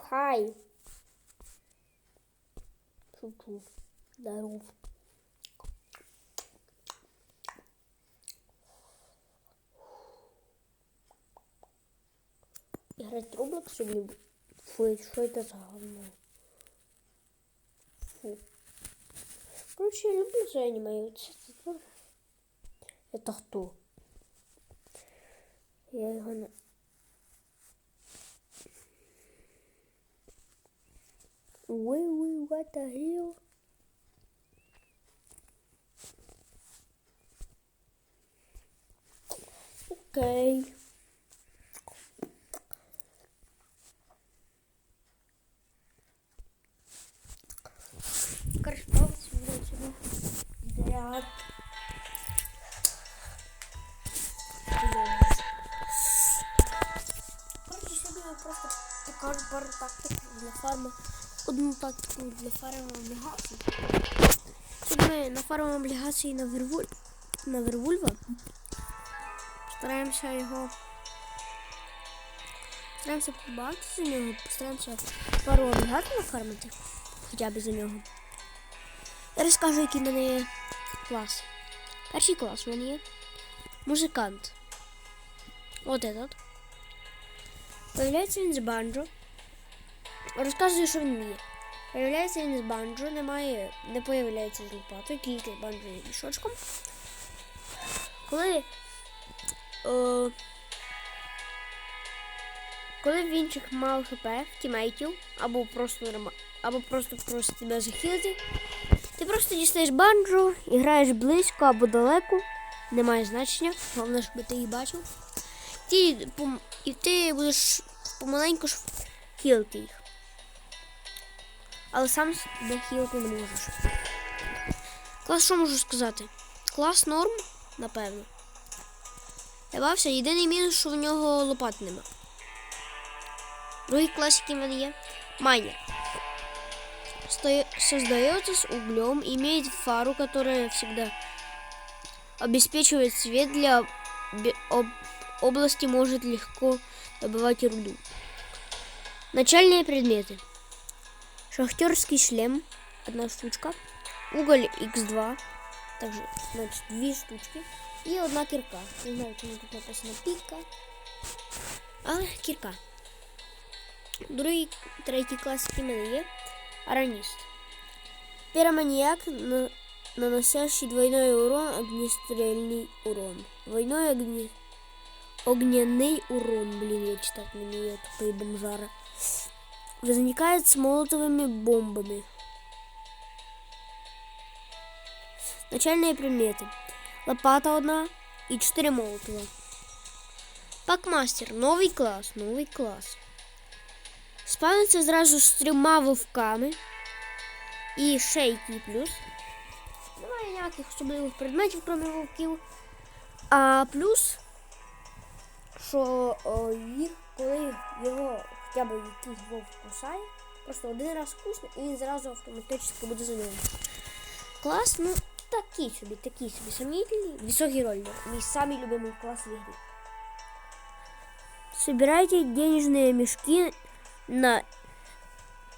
хай. Шучу. Здоров. Играть в Roblox или... Фу, что это за говно? Фу. Короче, я люблю за аниме. Это, это кто? Я його Wait, wait, what the hell? Okay. Одну тактику для фарми облігацій. Сьогодні ми нафармимо облігації на Вервуль... на Вервульва. Стараємося його. Стараємося побачити за нього, постараємося пару облігацій нафармити. Хоча б за нього. Я розкажу, який мене є клас. Перший клас в мене є музикант. От этот. Появляється він з банджо. Розказую, що він вміє. Появляється він з банджо, немає, не появляється з тільки банджо і мішочком. Коли. О, коли в інших мало хп, тімейтів, або просто або просто просить тебе захилити, ти просто дістаєш банджо і граєш близько або далеко, немає значення, головне, щоб ти їх бачив. Ти, пом- і ти будеш помаленьку хілити їх. Але сам себе хілити не можеш. Клас, що можу сказати? Клас норм, напевно. Я бався, єдиний мінус, що в нього лопат нема. Другий клас, який в мене є, майнер. Сто- Создается с углем, имеет фару, которая всегда обеспечивает свет для бе- об- области, может легко добывать руду. Начальные предметы. Шахтерский шлем, одна штучка. Уголь X2, также, значит, две штучки. И одна кирка. Не знаю, чому тут написано піка. Але кірка. Другий, третій клас, який в мене є. Араніст. Пироманьяк, на- наносящий двойной урон, огнестрельный урон. Двойной огне... огненный урон. Блин, я читать не умею, тупые бомжары. Возникает с молотовыми бомбами. Начальные предметы. Лопата одна и 4 молотова. Пакмастер. Новий клас. Новий клас. Спавниться зразу з трьома вовками. І ще який плюс. Немає ніяких особливих предметів, крім вовків. А плюс, що о, їх, коли його хоча б якийсь вовк кусає, просто один раз кусне і він зразу автоматично буде за ним. Клас, ну такий собі, такий собі сомнительний. Високий роллер. Мій самий любимий клас в ігрі. Собирайте денежные мешки на,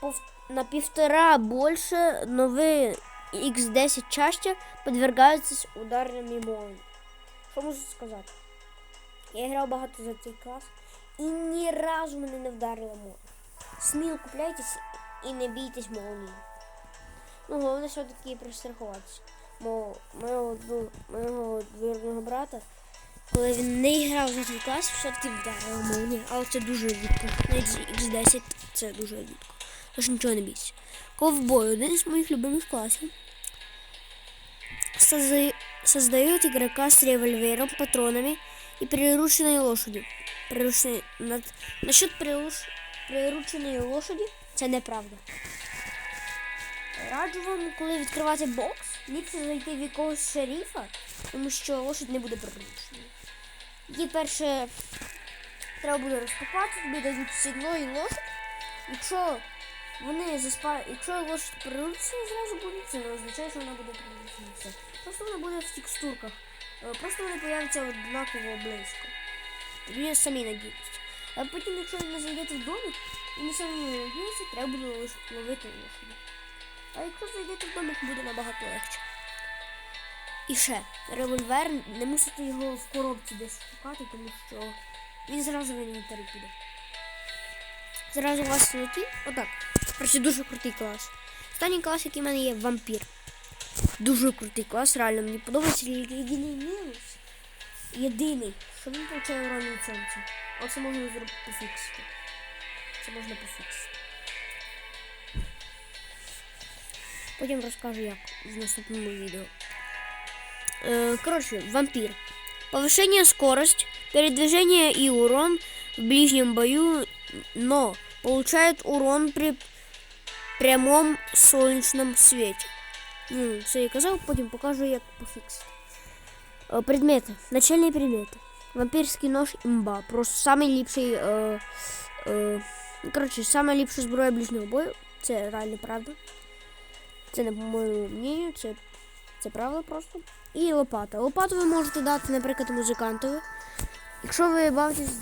пов- на півтора больше, но вы X10 чаще подвергаються ударними молниями. Що можу сказати? Я грав багато за цей клас і ні разу мене не вдарила молния. Сміло купляйтесь і не бійтесь молнії. Ну, головне все-таки пристрахуватися. Мо моєго, моєго двоюродного брата, коли він не грав за цей клас, все-таки вдарила молнія, але це дуже рідко. Навіть X10 це дуже рідко. Тож нічого не бійся. Ковбой один із моїх любимих класів. Созда- Создает игрока с револьвером, патронами и прирученной лошадью. Прирученной... Над... Насчет прируш... прирученої лошаді це неправда. Раджу вам, коли відкривати бокс, ліпше зайти в якогось шерифа, тому що лошадь не буде прирученою. Її перше треба буде розкопати, тобі дають сідло і лошадь. Якщо вони заспа... Якщо лошадь приручена зразу буде, це не означає, що вона буде приручена. Просто вона буде в текстурках. Е, Просто вони появляться однаково близько. Тоді самі надійтесь. А потім, якщо ви не зайдете в домик, І на самому місці треба буде ловити лошаді. А якщо зайдете в домик, буде набагато легше. І ще, револьвер, не мусите його в коробці десь шукати, тому що він зразу в інвентарі піде. Зразу у вас летить. Отак. Короче, дуже крутий клас. Останній клас, який в мене є вампір. Дуже крутий клас, реально мені подобається єдиний мінус. Єдиний, що він получає урон від сонця. Оце можна зробити пофіксити. Це можна пофіксити. Потім розкажу як в наступному відео. Э, короче, вампир. Повышение скорость, передвижение и урон в ближнем бою, но получает урон при прямом солнечном свете. Ну, це я казав, потім покажу, як пофіксити. Е, Предмети. Начальні предмети. Вампірський нож імба. Просто самий ліпший. Е, е, коротше, саме ліпша зброя ближнього бою. Це реально правда. Це не по моєму мнению, це, це правда просто. І лопата. Лопату ви можете дати, наприклад, музикантові. Якщо ви бавитесь,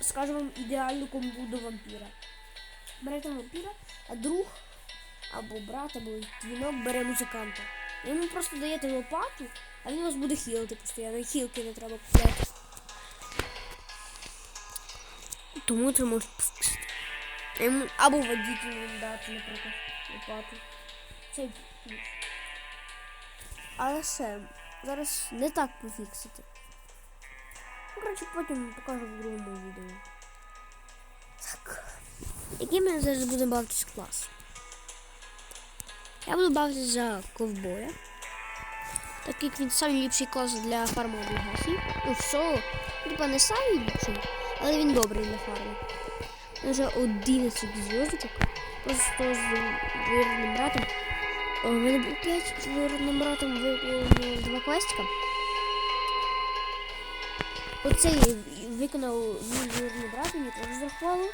скажу вам, ідеальну комбу до вампіра. Берете вампіра, а друг або брат, або твінок бере музиканта. Ви Йому просто даєте лопату, а він вас буде хілити постійно. Хілки не треба купляти. Тому це може. Йому або водителю дати, наприклад, лопату. Це плюс. Але ще зараз не так пофіксити. Ну, коротше, потім покажу в другому відео. Так. Який ми зараз будемо бавитись клас? Я буду бавитися за ковбоя. Так як він найліпший клас для фарми облігацій. Ну, все, типа не найліпший, але він добрий для фарми. Він вже 11 зв'язочок. Просто з вирним братом. В мене було 5 з вирним братом виконав два квестика. Оцей виконав мій вірний брат, мені теж зарахувало.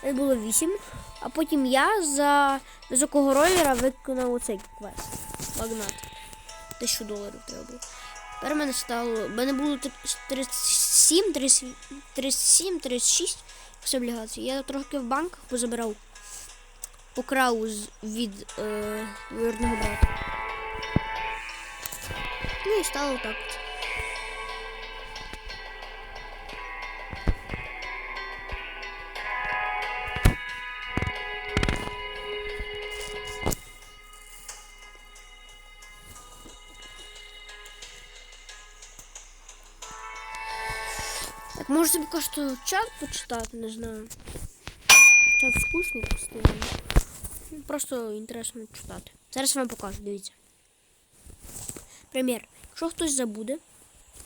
Це було 8. А потім я за високого ролера виконав оцей квест. Магнат. 1000 доларів треба було. Тепер мене стало. Мене було 37, 37, 36 облігацій. Я трохи в банках позабирав. Покрав з, від е, вірного брата. Ну і стало так. Поки що чат почитати, не знаю. Чат скучний постійно. Просто інтересно читати. Зараз вам покажу, дивіться. Примір. Якщо хтось забуде,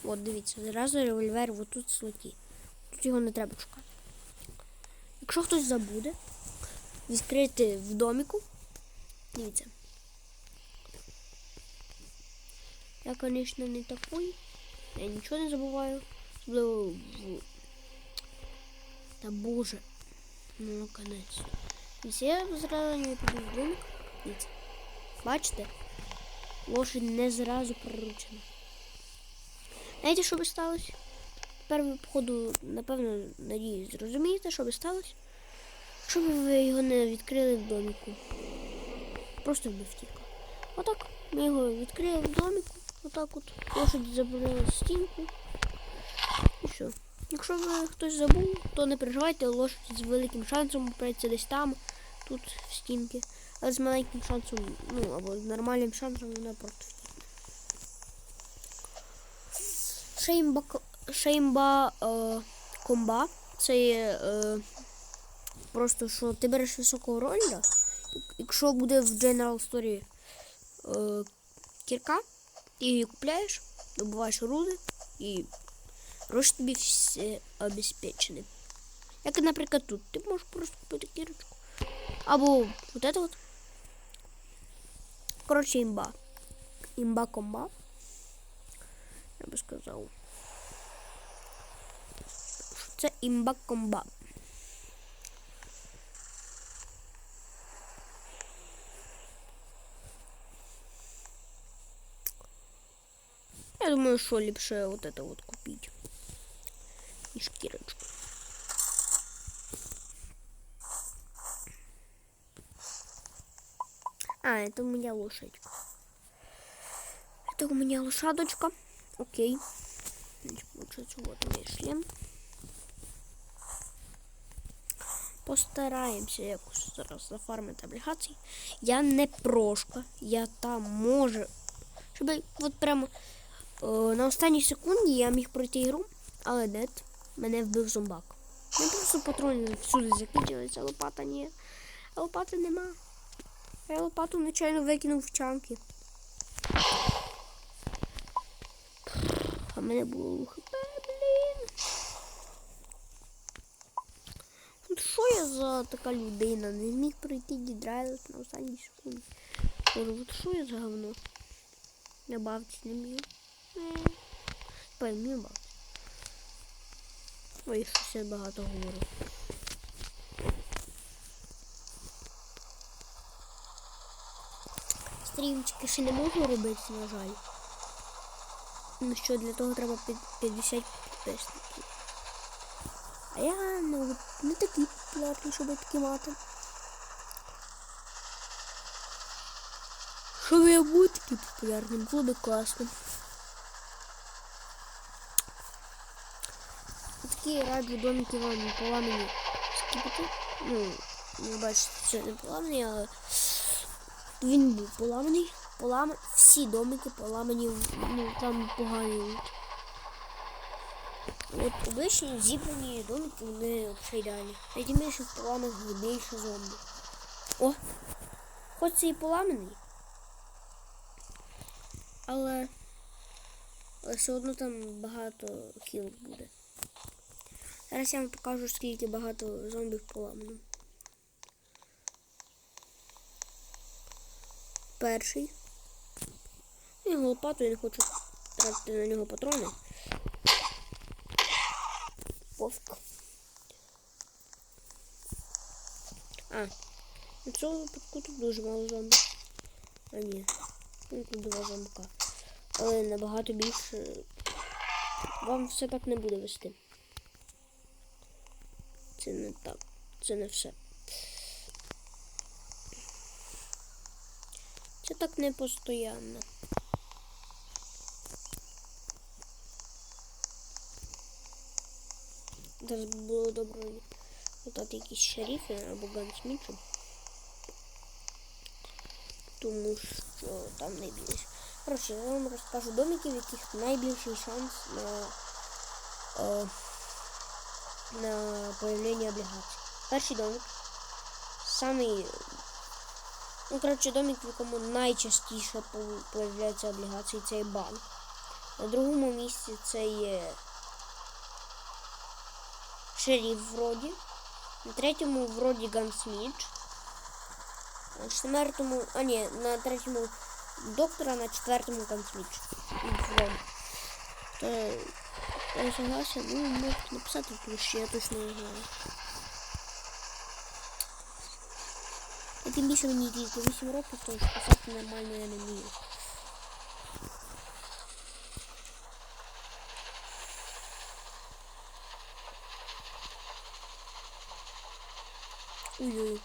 от дивіться, зразу револьвер отут слоті. Тут його не треба шукати. Якщо хтось забуде, відкрити в доміку, дивіться. Я, звісно, не такий. Я нічого не забуваю. Особливо в... Та боже. Ну, наконець. Я зразу не піду в домик. Бачите? Лошадь не зразу приручена. Знаєте, що би сталося? Тепер ви, походу, напевно, надіюсь, зрозумієте, що би сталося? Якщо б ви його не відкрили в доміку. Просто би втік. Отак. Ми його відкрили в доміку. Отак от. Лошадь забрала стінку. Якщо ви хтось забув, то не переживайте, лошадь з великим шансом опреться десь там, тут в стінки. Але з маленьким шансом, ну або з нормальним шансом вона просто. Шеймба, шеймба е, комба. Це є е, просто що ти береш високого ролера. Якщо буде в General Story е, кірка, ти її купляєш, добуваєш руди і гроші тобі все обезпечені. Як, наприклад, тут. Ти можеш просто купити кірочку. Або вот это вот. Коротше, імба. Імба комба. Я би сказав. що Це імба комба. Я думаю, что лепше вот это вот купить. і шкірочку. А, это у меня лошадь. Это у меня лошадочка. Окей. Значит, получается, вот мы шлем. Постараємося якось зараз зафармити облігації. Я не прошка, я там можу. Щоб вот прямо о, на останній секунді я міг пройти ігру, але нет мене вбив зомбак. Не просто патрони всюди закінчилися, лопата ні. Лопати нема. Я лопату нечайно викинув в чанки. А мене було хп, блін. От що я за така людина? Не зміг пройти дідрайлес на останній секунді. От що я за говно? Я бавці не вмію. Поймі бавці. Ой, щось багато говорю. Стрімчики ще не можу робити, на жаль. Ну що, для того треба 50 підписників. А я не, не такий популярний, щоб такі мати. Щоб я був такий популярним, було би класно. Такі раджу домики вам поламані скіпати. Ну, ви бачите, це не поламані, але він був поламаний. Полам... Всі домики поламані, ну там погані. От обичні зібрані домики, вони взагалі ідеальні. Що поламах є більше зомбі. О! Хоч це і поламаний. Але... Але все одно там багато кіл буде. Зараз я вам покажу, скільки багато зомбів поламано. Перший. Я лопату, я не хочу тратити на нього патрони. Пофіг. А, на цього випадку тут дуже мало зомбі. А ні. Тут два зомбака. Але набагато більше вам все так не буде вести. Це не так. Це не все. Це так не постоянно. Зараз було добре додати якісь шерифи або гансмічі. Тому що там найбільше. Коротше, я вам розкажу домики, в яких найбільший шанс на, е, на появлення облігацій. Перший домик. Самий Ну, коротше, домик, в якому найчастіше появляються облігації, це є банк. На другому місці це є шериф вроді. На третьому вроді Гансміч. На четвертому. А ні, на третьому доктора, на четвертому Гансміч. Вроді. То я согласен, ну можете написати, тому що я точно не знаю. А тим більше мені тільки 8 років, то писати нормально я не вмію. Ой-ой.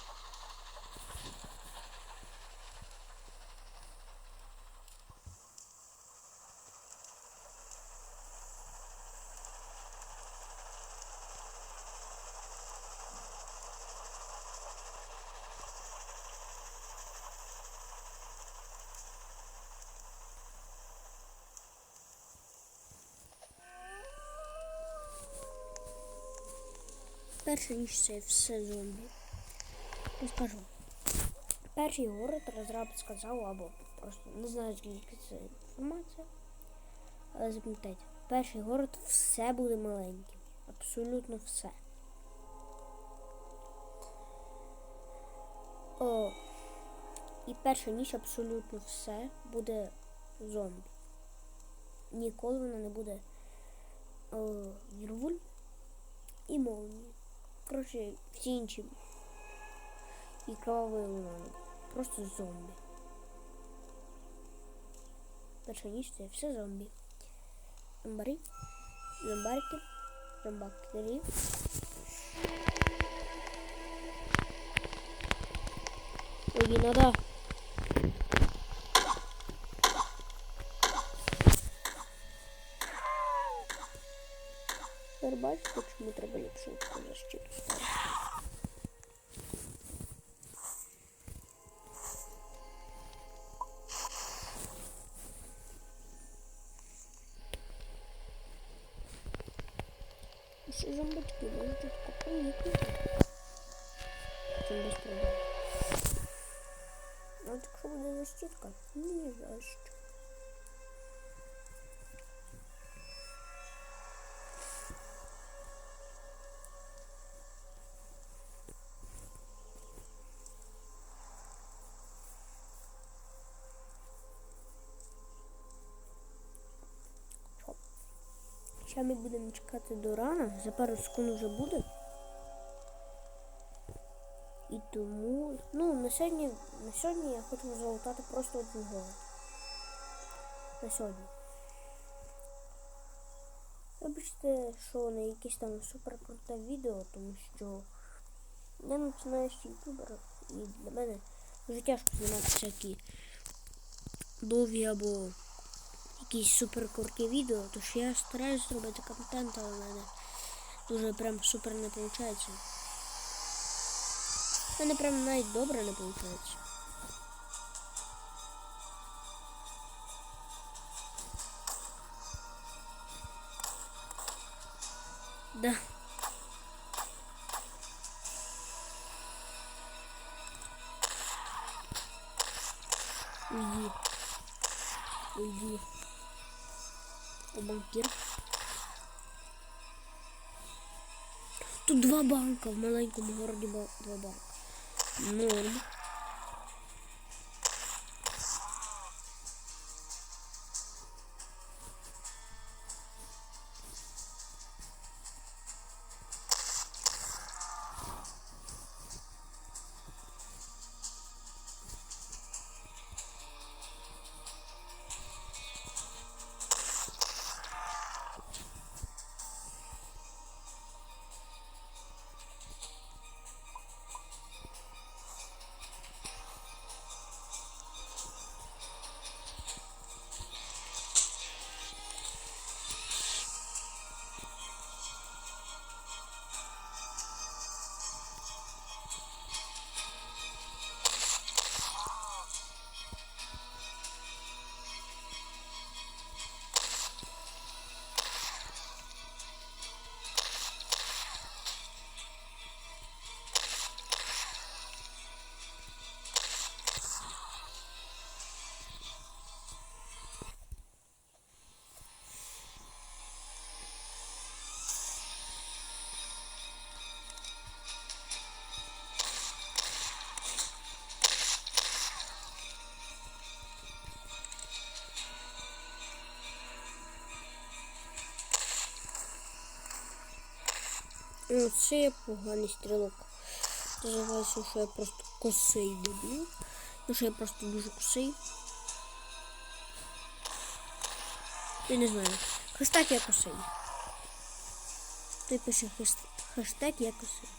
Перше ніж це все зомбі. Розкажу. Перший город розраб сказав, або просто не знаю, скільки це інформація. Але запам'ятайте, перший город все буде маленьким. Абсолютно все. О, і перша ніч абсолютно все буде зомбі. Ніколи вона не буде о, вірвуль і молнії. Коротше, всі інші. І кровавий луна. Просто зомбі. Перша ніч це все зомбі. Зомбари, зомбарки, зомбактері. Ой, не надо. тепер бачите, чому треба ліпшити, я ще тут. Ще ми будемо чекати до рана, за пару секунд вже буде. І тому, ну, на сьогодні, на сьогодні я хочу залутати просто один голод. На сьогодні. Вибачте, що не якесь там супер круте відео, тому що я починаючий ютубер і для мене дуже тяжко знімати всякі довгі або якісь супер круті відео, тож я стараюсь зробити контент, але в мене дуже прям супер не виходить. У мене прям навіть добре не виходить. Да. О. Тут два банка в маленькому городі два банка. Норм. Ну, це я поганий стрілок. Називається, що я просто косий дебіл. Ну, що я просто дуже косий. Я не знаю. Хештег я косий. Ти пише хештег я косий.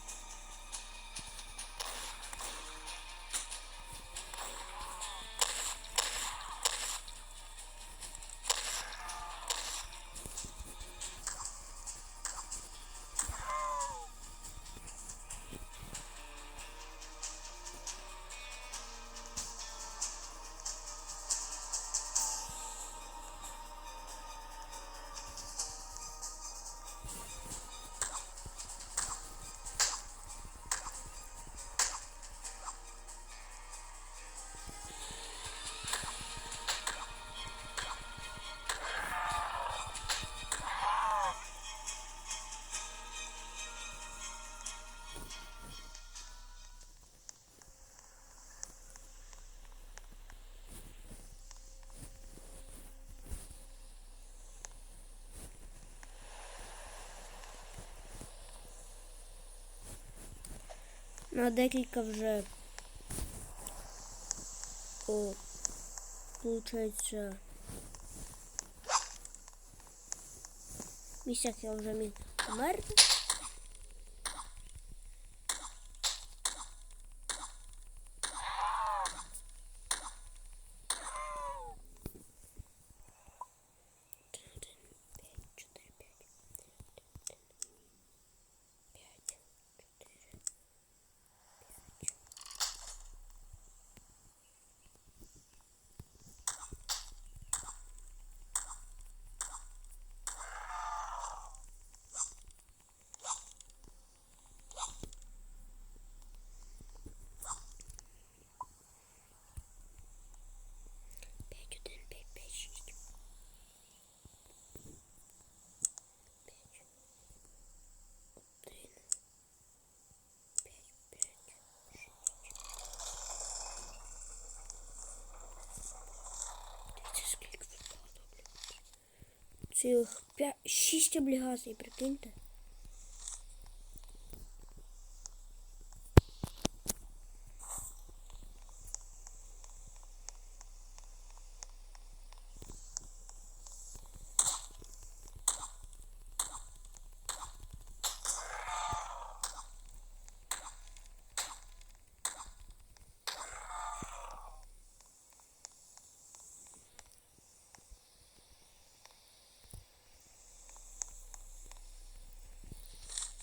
На декілька вже о, получається місцях я вже міг померти. Один, п'ять, чотири, п'ять. Цілих 5, 6 облігацій, прикиньте.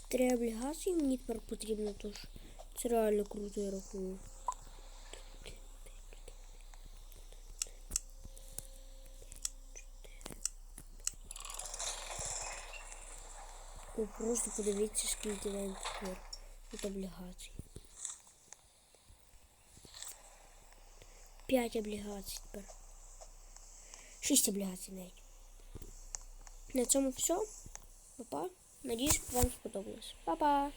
Три облігації мені тепер потрібно, тож це реально круто, я рахую. О, просто подивіться, скільки нам тепер тут облігацій. П'ять облігацій тепер. Шість облігацій навіть. На цьому все. Па-па. Надіюсь, вам сподобалось. Па-па!